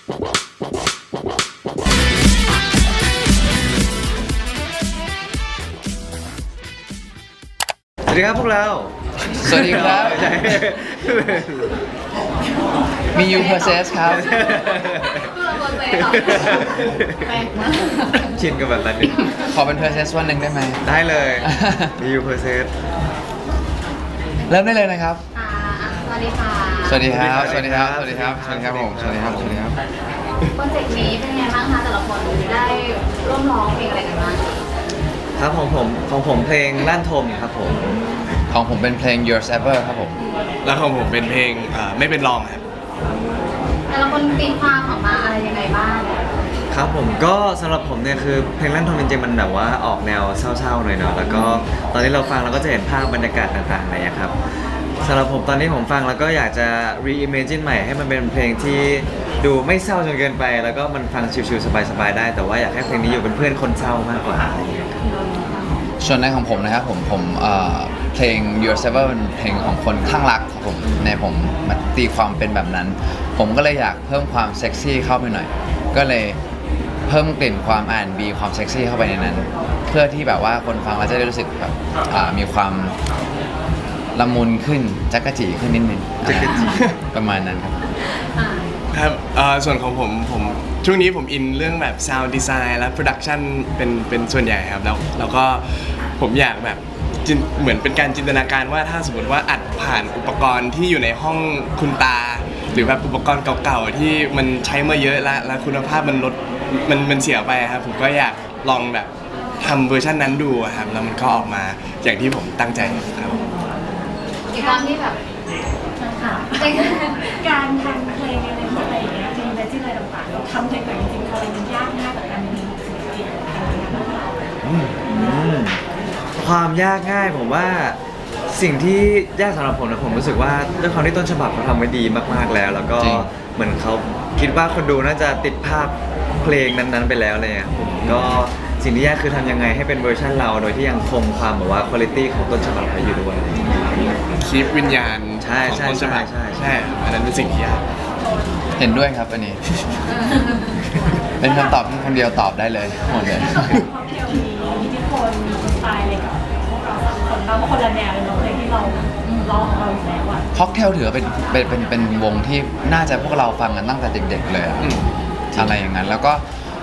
สวัสดีครับพวกเราสวัสดีครับ ใช่ มี U process ครับชินกับแบบนั้นนี่ขอเป็น process วันหนึ่งได้ไหม ได้เลย มีอยู่เพอร์เซนต์เริ่มได้เลยนะครับค่ะอะสวัส ดีค่ะสวัสดีครับ สวัสดีครับ สวัสดีครับ สวัสดีครับผม สวัสดีครับ สวัสดีครับ โปรเจกต์นี้เป็นไงบ้างคะแต่ละคนได้ร่วมร้องเพลงอะไรกันบ้างครับของผมของผมเพลงลั่นทมครับผม ของผมเป็นเพลง Yours Ever ครับผม แล้วของผมเป็นเพลงอ่าไม่เป็นรองครับ แต่ละคนตีความออกมาอะไรยังไงบ้างครับผมก็สำหรับผมเนี่ยคือเพลงลั่นทมจริงๆมันแบบว่าออกแนวเศร้าๆหน่อยเนาะแล้วก็ตอนที่เราฟังเราก็จะเห็นภาพบรรยากาศต่างๆอะไรอย่างเงี้ยครับ สำหรับผมตอนนี้ผมฟังแล้วก็อยากจะ reimagine ใหม่ให้มันเป็นเพลงที่ดูไม่เศร้าจนเกินไป แล้วก็มันฟังชิลๆสบายๆได้ แต่ว่าอยากให้เพลงนี้อยู่เป็นเพื่อนคนเศร้ามากกว่าอะไรอย่างเงี้ยครับ ส่วนในของผมนะครับผมผมเอ่อเพลง Yours Ever เป็นเพลงของคนข้างรักครับผมในผมมาตีความเป็นแบบนั้น ผมก็เลยอยากเพิ่มความเซ็กซี่เข้าไปหน่อย ก็เลยเพิ่มกลิ่นความอ่านบีความเซ็กซี่เข้าไปในนั้น เพื่อที่แบบว่าคนฟังแล้วจะได้รู้สึกแบบอ่ามีความ ละมุนขึ้นจักกะจีขึ้นนิดนึงจักกะจี้ประมาณนั้นครับ อ่าครับเอ่อส่วนของผมผมช่วงนี้ผมอินเรื่องแบบ sound design และ production เป็นเป็นส่วนใหญ่ครับ แล้วแล้วก็ผมอยากแบบจินเหมือนเป็นการจินตนาการว่าถ้าสมมติว่าอัดผ่านอุปกรณ์ที่อยู่ในห้องคุณตา หรือแบบอุปกรณ์เก่าๆ ที่มันใช้มาเยอะแล้วแล้วคุณภาพมันลดมันมันเสียไปครับผมก็อยากลองแบบทำเวอร์ชันนั้นดูอะครับแล้วมันก็ออกมาอย่างที่ผมตั้งใจครับมี ความที่แบบค่ะการทำเพลงในเพลงอะไรอย่างเงี้ยจริงๆและที่อะไรต่างๆเราทำเพลงแบบจริงๆอะไรมันยากง่ายกับการมีศิลปินอะไรอย่างเงี้ยบ้างเราความยากง่ายผมว่าสิ่งที่ยากสำหรับผมนะผมรู้สึกว่าด้วยความที่ต้นฉบับเขาทำไว้ดีมากๆแล้ว แล้วก็จริง เหมือนเขาคิดว่าคนดูน่าจะติดภาพเพลงนั้นๆไปแล้วเลยอะผมก็ สิ่งที่ยากคือทำยังไงให้เป็นเวอร์ชันเรา โดยที่ยังคงความแบบว่าคุณภาพของต้นฉบับไว้อยู่ด้วย คีปวิญญาณใช่ของใช่ต้นฉบับใช่ใช่ใช่ครับอันนั้นเป็นสิ่งที่ยากเห็นด้วยครับอันนี้ เป็นคำตอบที่คนเดียวตอบได้เลยหมดเลยค็อกเทลมีอิทธิพลมีสไตล์อะไรกับพวกเราสองคนเราคนละแนวเลยเนาะเพลงที่เราร้องของเราอยู่แล้วอะค็อกเทลถือว่าเป็นเป็นเป็นเป็นวงที่น่าจะพวกเราฟังกันตั้งแต่เด็กๆเลยอะอืม อะไรอย่างนั้น แล้วก็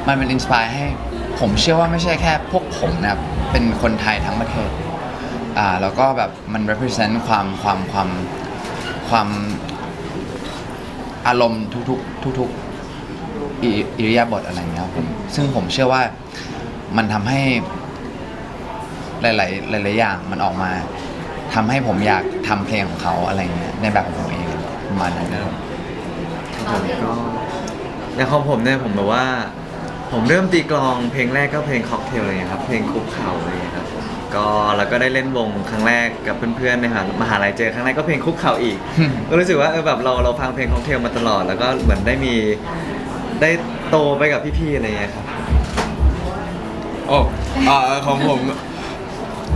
มันเป็นอินสปายให้ ผมเชื่อว่าไม่ใช่แค่พวกผมนะครับ เป็นคนไทยทั้งประเทศ อ่า แล้วก็แบบมัน represent ความความความความอารมณ์ทุกๆทุกๆอิอิริยาบถอะไรอย่างเงี้ยครับผม ซึ่งผมเชื่อว่ามันทำให้ หลาย ๆ หลาย ๆ อย่างมันออกมาทำให้ผมอยากทำเพลงของเขาอะไรเงี้ยในแบบของผมเองประมาณนั้นนะครับ ผมก็อย่างของผมเนี่ยผมแบบว่า ผมเริ่มตีกลองเพลงแรกก็เพลงค็อกเทลอะไรอย่างเงี้ยครับ เพลงคุกเข่าอะไรอย่างเงี้ยครับก็แล้วก็ได้เล่นวงครั้งแรกกับเพื่อนๆในมหามหาลัยเจอครั้งแรกก็เพลงคุกเข่าอีก ก็รู้สึกว่าเออแบบเราเราฟังเพลงค็อกเทลมาตลอด แล้วก็เหมือนได้มีได้โตไปกับพี่ๆอะไรอย่างเงี้ยครับ โอ้เอ่อของผม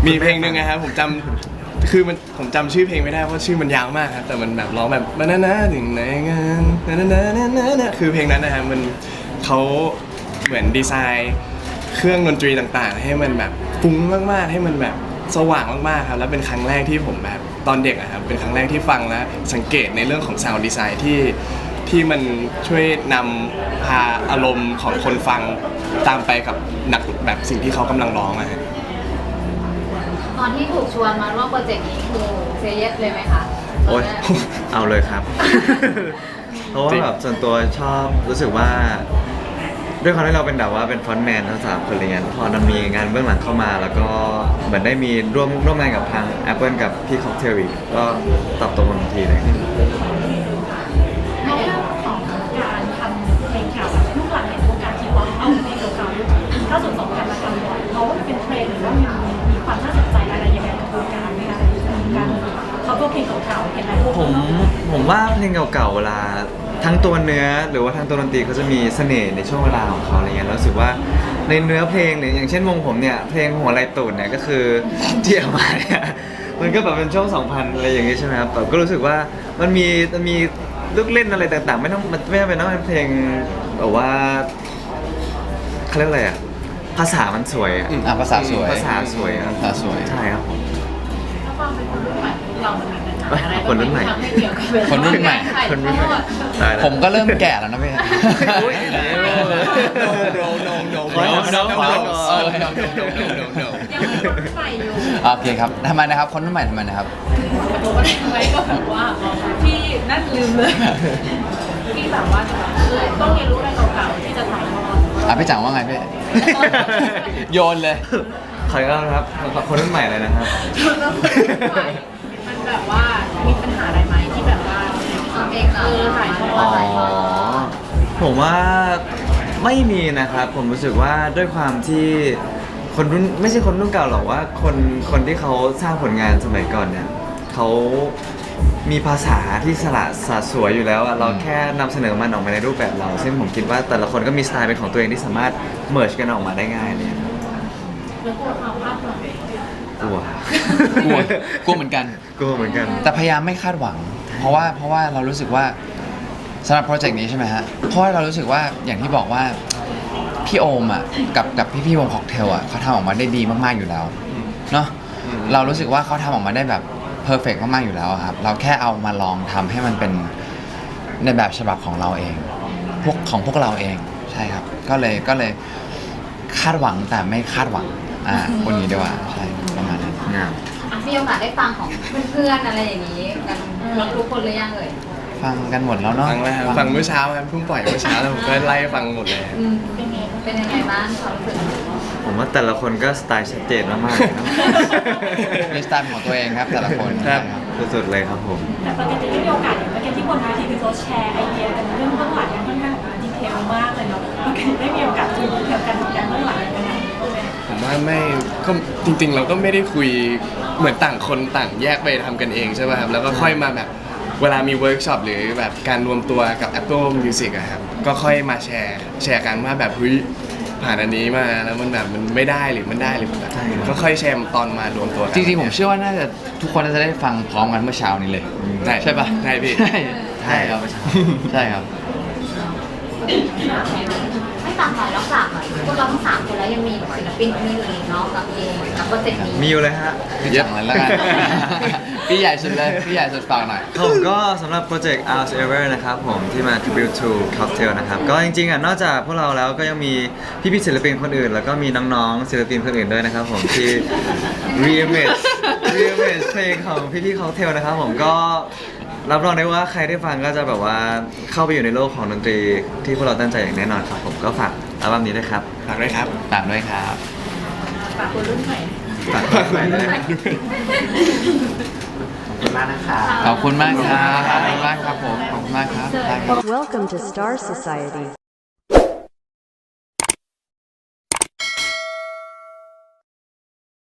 มีเพลงหนึ่งนะครับผมจำคือมันผมจำชื่อเพลงไม่ได้เพราะชื่อมันยาวมากครับแต่มันแบบร้องแบบมานะนะถึงไหนงานนะนะนะนะนะนะคือเพลงนั้นนะครับมันเขา เหมือนดีไซน์เครื่องดนตรีต่างๆ ให้มันแบบฟุ้งมากๆ ให้มันแบบสว่างมากๆครับแล้วเป็นครั้งแรกที่ผมแบบตอนเด็กอะครับเป็นครั้งแรกที่ฟังแล้วสังเกตในเรื่องของซาวด์ดีไซน์ที่ที่มันช่วยนำพาอารมณ์ของคนฟังตามไปกับนักแบบสิ่งที่เขากำลังร้องอะฮะตอนที่ถูกชวนมาร่วมโปรเจกต์นี้คือเซเยสเลยไหมคะโอ๊ยเอาเลยครับ เพราะว่าแบบส่วนตัวชอบรู้สึกว่า ด้วยความที่เราเป็นแบบว่าเป็นฟอนต์แมนทั้งสามคนอะไรเงี้ยพอมันมีงานเบื้องหลังเข้ามา แล้วก็เหมือนได้มีร่วมร่วมงานกับทาง Apple กับพี่ค็อกเทลอีกก็ตอบตกลงทันทีเลยในเรื่องของการทำเพลงเก่าแบบลูกหลานเห็นวงการทีป๊อปเอาเพลงเก่าๆถ้าส่วนสองกันมาทำบ่อยเพราะว่ามันเป็นเทรนด์หรือว่ามีมีความน่าสนใจอะไรยังไงกับวงการไหมคะการเขาตัวเพลงเก่าๆเห็นไหมผมผมว่าเพลงเก่าๆเวลา ทั้งตัวเนื้อหรือว่าทั้งตัวดนตรีเขาจะมีเสน่ห์ในช่วงเวลาของเขาอะไรเงี้ยแล้วรู้สึกว่าในเนื้อเพลงหรืออย่างเช่นวงผมเนี่ยเพลงหัวไรตูดเนี่ยก็คือที่เอามาเนี่ยมันก็แบบเป็นช่วง2000อะไรอย่างงี้ใช่ไหมครับแบบก็รู้สึกว่ามันมีมันมีลูกเล่นอะไรต่างๆ ไม่ต้องมันไม่จำเป็นต้องเป็นเพลงแบบว่าเขาเรียกอะไรอะภาษามันสวยอะอะภาษาสวยภาษาสวยอะภาษาสวย ใช่ครับผม ถ้าความเป็นคนรุ่นใหม่เรามันมีปัญหา อะไรคนรุ่นใหม่ ทำให้เกี่ยวกับเวลาคนรุ่นใหม่คนรุ่นใหม่ตายแล้ว ผมก็เริ่มแก่แล้วนะพี่อุ๊ย no no no ขอ no น้ no องขอน้องก่อน no no no no no ยังมีคนรุ่นใหม่อยู่โอเคครับทำไมนะครับ คนรุ่นใหม่ทำไมนะครับ ผมก็ได้ไหมก็แบบว่าที่นั่นลืมเลยที่แบบว่าจะแบบเออต้องเรียนรู้อะไรเก่าๆที่จะถ่ายทอดอะพี่จังว่าไงพี่ โยนเลย ขออีกรอบนะครับ คนรุ่นใหม่เลยนะครับ มันแบบว่า เองเออถ่ายทออ๋ดอถ่ายทอดผมว่าไม่มีนะครับ ผมรู้สึกว่าด้วยความที่คนรุ่นไม่ใช่คนรุ่นเก่าหรอกว่า คนคนที่เขาสร้างผลงานสมัยก่อนเนี่ยเขามีภาษาที่สละสะสวยอยู่แล้วอะเราแค่นำเสนอมันออกมาในรูปแบบเรา ซึ่งผมคิดว่าแต่ละคนก็มีสไตล์เป็นของตัวเองที่สามารถเมิร์ชกันออกมาได้ง่ายเลยครับแล้วกลัวความคาดหวังกลัวกลัวกลัวเหมือนกัน กลัวเหมือนกัน แต่พยายามไม่คาดหวัง เพราะว่าเพราะว่าเรารู้สึกว่าสำหรับโปรเจกต์นี้ใช่ไหมฮะเพราะว่าเรารู้สึกว่าอย่างที่บอกว่าพี่โอมอะกับกับพี่พี่ๆวงค็อกเทลอะเขาทำออกมาได้ดีมากๆอยู่แล้วเนาะอืมเรารู้สึกว่าเขาทำออกมาได้แบบเพอร์เฟกมากๆอยู่แล้วอะครับ เราแค่เอามาลองทำให้มันเป็นในแบบฉบับของเราเอง พวกของพวกเราเองใช่ครับ ก็เลยก็เลยคาดหวังแต่ไม่คาดหวังอ่าคนนี้ดีกว่าใช่ประมาณนั้น งาม อะมีโอกาสได้ฟังของเพื่อนๆอะไรอย่างนี้กัน ทุกคนหรือยังเอ่ยฟังกันหมดแล้วเนาะฟังแล้วครับฟังเมื่อเช้าครับเพิ่งปล่อยเมื่อเช้าแล้วผมก็ไล่ฟังหมดเลยครับ อืมเป็นไงเป็นยังไงบ้างความรู้สึกผมว่าแต่ละคนก็สไตล์ชัดเจนมากๆเลยครับมีสไตล์ของตัวเองครับแต่ละคนครับ สุดๆเลยครับผม แต่ปกติได้มีโอกาสอย่างเมื่อกี้ที่บนเวทีคือเขาแชร์ไอเดียกันเรื่องเบื้องหลังกันค่อนข้างดีเทลมากเลยเนาะปกติได้มีโอกาสคุยดีเทลกันอย่างเบื้องหลังกันไหม ผมว่าไม่ ก็จริงๆ เราก็ไม่ได้คุยเหมือนต่างคนต่างแยกไปทำกันเองใช่ป่ะครับ แล้วก็ค่อยมาแบบเวลามีเวิร์กช็อปหรือแบบการรวมตัวกับ Apple Music อะครับ ก็ค่อยมาแชร์แชร์กันว่าแบบเฮ้ยผ่านอันนี้มาแล้วมันแบบมันไม่ได้หรือมันได้หรือแบบใช่ครับก็ค่อยแชร์ตอนมารวมตัวกัน จริงๆ ผมเชื่อว่าน่าจะทุกคนน่าจะได้ฟังพร้อมกันเมื่อเช้านี้เลย ใช่ใช่ปะใช่พี่ ใช่ใช่ครับใช่ครับ ไม่ฝากหน่อยแล้วฝากหน่อยพวกเราทั้งสามคนแล้วยังมีศิลปินคนอื่นอีกเนาะกับเองกับโปรเจกต์นี้มีอยู่เลยฮะ พี่จังเลยแล้วกัน พี่ใหญ่สุดเลย พี่ใหญ่สุดฝากหน่อย ผมก็สำหรับโปรเจกต์ Ours Ever นะครับผมที่มา tribute to cocktail นะครับ ก็จริงๆอะนอกจากพวกเราแล้วก็ยังมีพี่ๆศิลปินคนอื่น แล้วก็มีน้องๆศิลปินคนอื่นด้วยนะครับผมที่ remix remix เพลงของพี่ๆ cocktail นะครับผมก็ รับรองได้ว่าใครได้ฟังก็จะแบบว่าเข้าไปอยู่ในโลกของดนตรีที่พวกเราตั้งใจอย่างแน่นอนครับผมก็ฝากอัลบั้มนี้ด้วยครับฝากด้วยครับฝากด้วยครับ ฝากคนรุ่นใหม่ฝากด้วยนะครับขอบคุณมากครับขอบคุณมากครับผมขอบคุณมากครับได้ครับ Welcome to Star Society.